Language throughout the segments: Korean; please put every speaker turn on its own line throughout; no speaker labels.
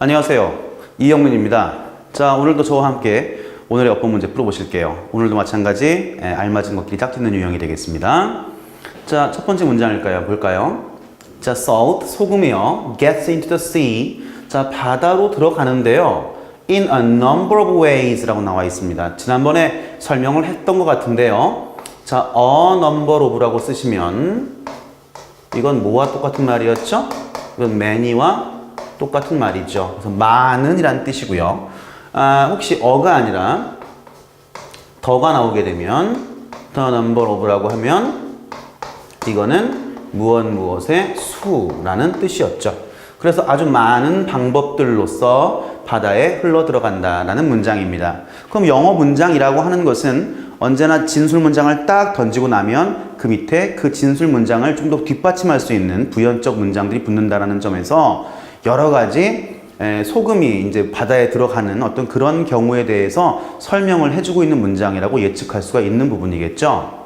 안녕하세요. 이영민입니다. 자, 오늘도 저와 함께 오늘의 어법 문제 풀어보실게요. 오늘도 마찬가지 에, 알맞은 것들이 딱 듣는 유형이 되겠습니다. 자, 첫 번째 문장일까요? 볼까요? 자, salt, 소금이요. gets into the sea. 자, 바다로 들어가는데요. in a number of ways 라고 나와 있습니다. 지난번에 설명을 했던 것 같은데요. 자, a number of라고 쓰시면 이건 뭐와 똑같은 말이었죠? 이건 many와 똑같은 말이죠. 그래서 많은이란 뜻이고요. 아, 혹시 어가 아니라 더가 나오게 되면 the number of라고 하면 이거는 무엇 무엇의 수라는 뜻이었죠. 그래서 아주 많은 방법들로서 바다에 흘러 들어간다라는 문장입니다. 그럼 영어 문장이라고 하는 것은 언제나 진술 문장을 딱 던지고 나면 그 밑에 그 진술 문장을 좀 더 뒷받침할 수 있는 부연적 문장들이 붙는다라는 점에서 여러 가지 에, 소금이 이제 바다에 들어가는 어떤 그런 경우에 대해서 설명을 해주고 있는 문장이라고 예측할 수가 있는 부분이겠죠.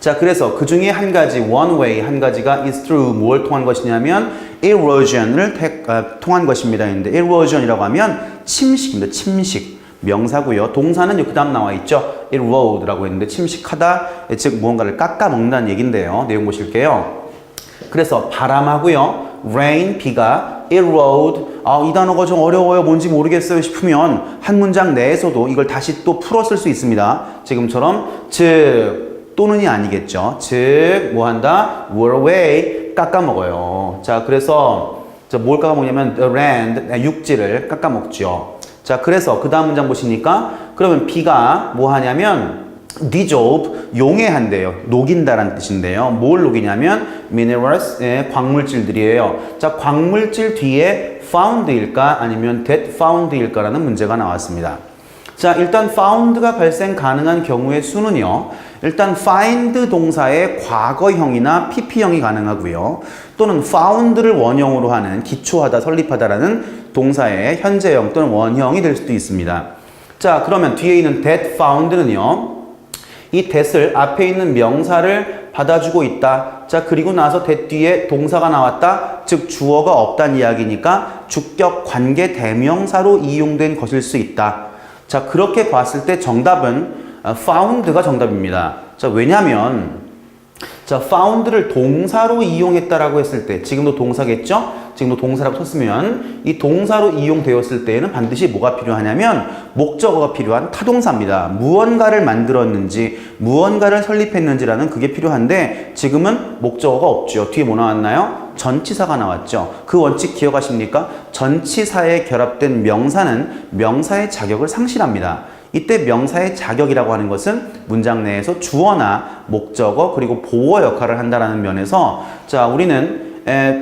자, 그래서 그 중에 한 가지, one way, 한 가지가 is through 뭘 통한 것이냐면 erosion을 택, 아, 통한 것입니다. 근데 erosion이라고 하면 침식입니다. 침식. 명사고요. 동사는 그 다음 나와 있죠. erode라고 했는데 침식하다, 즉 무언가를 깎아 먹는다는 얘긴데요. 내용 보실게요. 그래서 바람하고요. Rain, 비가 erode, 아, 이 단어가 좀 어려워요. 뭔지 모르겠어요 싶으면 한 문장 내에서도 이걸 다시 또 풀어 쓸 수 있습니다. 지금처럼 즉 또는이 아니겠죠. 즉, 뭐 한다? whir away, 깎아먹어요. 자, 그래서, 자, 뭘 깎아먹냐면, the land, 육지를 깎아먹죠. 자, 그래서 그 다음 문장 보시니까, 그러면 비가 뭐 하냐면, dissolve, 용해한대요. 녹인다라는 뜻인데요. 뭘 녹이냐면, minerals, 예, 광물질들이에요. 자, 광물질 뒤에 found일까 아니면 that found일까라는 문제가 나왔습니다. 자, 일단 found가 발생 가능한 경우의 수는요. 일단 find 동사의 과거형이나 pp형이 가능하고요. 또는 found를 원형으로 하는 기초하다, 설립하다라는 동사의 현재형 또는 원형이 될 수도 있습니다. 자, 그러면 뒤에 있는 that found는요. 이 that을 앞에 있는 명사를 받아주고 있다. 자, 그리고 나서 that 뒤에 동사가 나왔다. 즉, 주어가 없다는 이야기니까 주격 관계 대명사로 이용된 것일 수 있다. 자, 그렇게 봤을 때 정답은 어, found가 정답입니다. 자, 왜냐면 자, found를 동사로 이용했다라고 했을 때 지금도 동사겠죠? 지금도 동사라고 쳤으면 이 동사로 이용되었을 때에는 반드시 뭐가 필요하냐면 목적어가 필요한 타동사입니다. 무언가를 만들었는지 무언가를 설립했는지라는 그게 필요한데 지금은 목적어가 없죠. 뒤에 뭐 나왔나요? 전치사가 나왔죠. 그 원칙 기억하십니까? 전치사에 결합된 명사는 명사의 자격을 상실합니다. 이때 명사의 자격이라고 하는 것은 문장 내에서 주어나 목적어 그리고 보어 역할을 한다라는 면에서 자 우리는 에,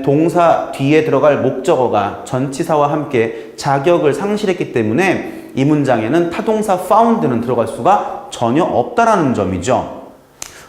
동사 뒤에 들어갈 목적어가 전치사와 함께 자격을 상실했기 때문에 이 문장에는 타동사 found는 들어갈 수가 전혀 없다라는 점이죠.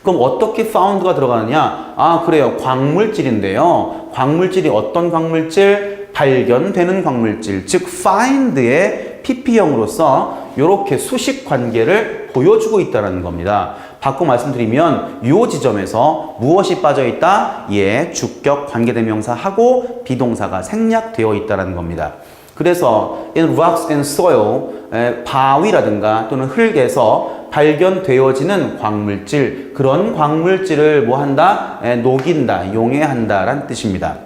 그럼 어떻게 found가 들어가느냐? 아, 그래요. 광물질인데요. 광물질이 어떤 광물질? 발견되는 광물질. 즉, find의 pp형으로서 이렇게 수식 관계를 보여주고 있다는 겁니다. 바꿔 말씀드리면 이 지점에서 무엇이 빠져 있다? 예, 주격 관계대명사하고 비동사가 생략되어 있다는 겁니다. 그래서 in rocks and soil 에, 바위라든가 또는 흙에서 발견되어지는 광물질 그런 광물질을 뭐 한다? 에, 녹인다, 용해한다 라는 뜻입니다.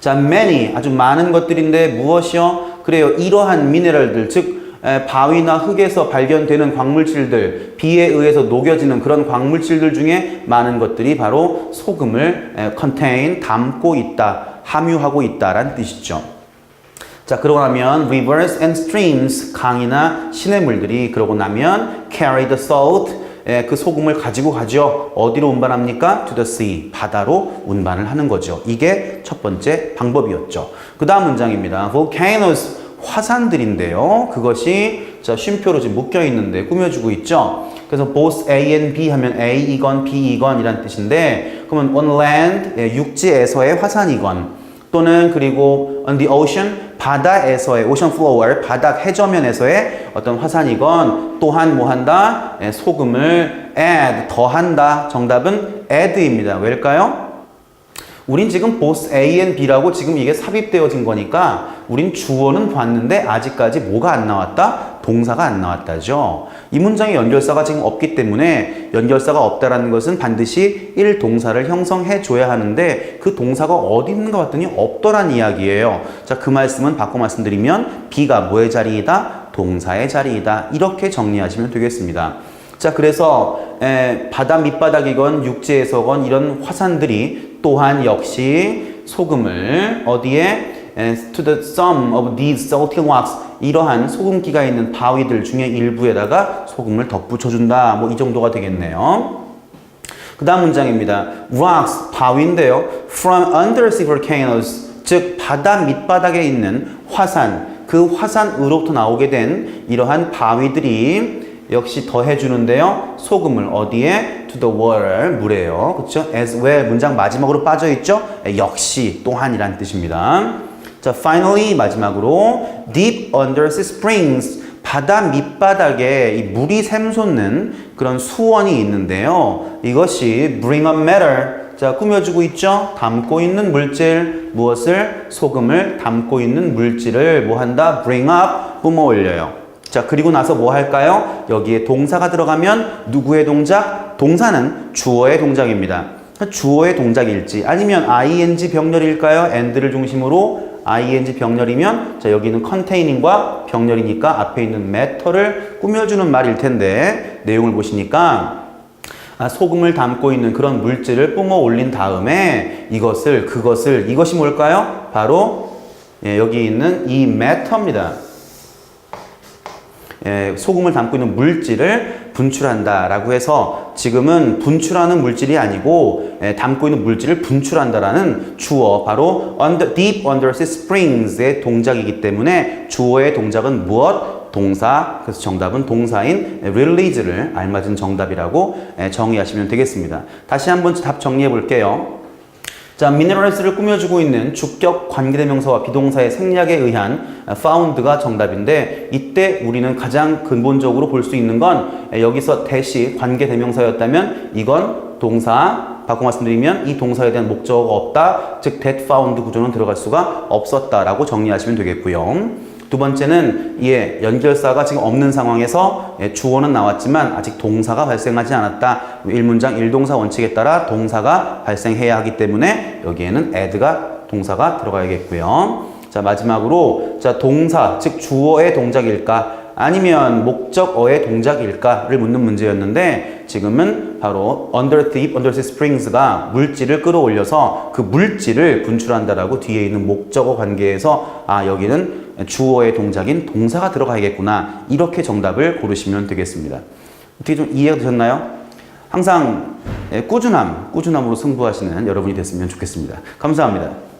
자, many 아주 많은 것들인데 무엇이요? 그래요. 이러한 미네랄들 즉 에, 바위나 흙에서 발견되는 광물질들, 비에 의해서 녹여지는 그런 광물질들 중에 많은 것들이 바로 소금을 에, contain, 담고 있다, 함유하고 있다라는 뜻이죠. 자, 그러고 나면 rivers and streams, 강이나 시냇물들이 그러고 나면 carry the salt, 에, 그 소금을 가지고 가죠. 어디로 운반합니까? to the sea, 바다로 운반을 하는 거죠. 이게 첫 번째 방법이었죠. 그 다음 문장입니다. volcanoes, 화산들인데요. 그것이 자, 쉼표로 지금 묶여 있는데 꾸며주고 있죠. 그래서 both A and B 하면 A 이건 B 이건 이란 뜻인데 그러면 on land 예, 육지에서의 화산이건 또는 그리고 on the ocean 바다에서의 ocean floor 바닥 해저면에서의 어떤 화산이건 또한 뭐 한다 예, 소금을 add 더한다 정답은 add입니다. 왜일까요? 우린 지금 both A and B라고 지금 이게 삽입되어진 거니까 우린 주어는 봤는데 아직까지 뭐가 안 나왔다? 동사가 안 나왔다죠. 이 문장에 연결사가 지금 없기 때문에 연결사가 없다라는 것은 반드시 1 동사를 형성해 줘야 하는데 그 동사가 어디 있는가 봤더니 없더란 이야기예요. 자, 그 말씀은 바꿔 말씀드리면 B가 뭐의 자리이다? 동사의 자리이다. 이렇게 정리하시면 되겠습니다. 자, 그래서 에, 바다 밑바닥이건 육지에서건 이런 화산들이 또한 역시 소금을 어디에 에, to the sum of these salty rocks 이러한 소금기가 있는 바위들 중에 일부에다가 소금을 덧붙여준다. 뭐 이 정도가 되겠네요. 그 다음 문장입니다. rocks, 바위인데요. from undersea volcanoes, 즉 바다 밑바닥에 있는 화산, 그 화산으로부터 나오게 된 이러한 바위들이 역시 더해주는데요. 소금을 어디에? To the water, 물에요. 그렇죠? as well, 문장 마지막으로 빠져 있죠? 역시, 또한이란 뜻입니다. 자, finally, 마지막으로 deep undersea springs, 바다 밑바닥에 이 물이 샘솟는 그런 수원이 있는데요. 이것이 bring up matter. 자, 꾸며주고 있죠? 담고 있는 물질, 무엇을? 소금을 담고 있는 물질을 뭐 한다? bring up, 뿜어 올려요. 자, 그리고 나서 뭐 할까요? 여기에 동사가 들어가면 누구의 동작? 동사는 주어의 동작입니다. 주어의 동작일지 아니면 ing 병렬일까요? and를 중심으로 ing 병렬이면 자 여기는 containing,과 병렬이니까 앞에 있는 matter를 꾸며주는 말일 텐데 내용을 보시니까 아, 소금을 담고 있는 그런 물질을 뿜어 올린 다음에 이것을 그것을 이것이 뭘까요? 바로 예, 여기 있는 이 matter입니다. 예, 소금을 담고 있는 물질을 분출한다라고 해서 지금은 분출하는 물질이 아니고 예, 담고 있는 물질을 분출한다라는 주어 바로 under, deep undersea springs의 동작이기 때문에 주어의 동작은 무엇? 동사 그래서 정답은 동사인 release를 알맞은 정답이라고 예, 정의하시면 되겠습니다. 다시 한번 답 정리해 볼게요. 자, minerals를 꾸며주고 있는 주격 관계대명사와 비동사의 생략에 의한 found가 정답인데 이때 우리는 가장 근본적으로 볼 수 있는 건 여기서 대시 관계대명사였다면 이건 동사 바꿔 말씀드리면 이 동사에 대한 목적어가 없다 즉 that found 구조는 들어갈 수가 없었다라고 정리하시면 되겠고요. 두 번째는 예, 연결사가 지금 없는 상황에서 예, 주어는 나왔지만 아직 동사가 발생하지 않았다. 1문장 1동사 원칙에 따라 동사가 발생해야 하기 때문에 여기에는 add가 동사가 들어가야겠고요. 자, 마지막으로 자, 동사 즉 주어의 동작일까 아니면 목적어의 동작일까를 묻는 문제였는데 지금은 바로 under deep undersea springs가 물질을 끌어올려서 그 물질을 분출한다라고 뒤에 있는 목적어 관계에서 아 여기는 주어의 동작인 동사가 들어가야겠구나 이렇게 정답을 고르시면 되겠습니다. 어떻게 좀 이해가 되셨나요? 항상 꾸준함, 꾸준함으로 승부하시는 여러분이 됐으면 좋겠습니다. 감사합니다.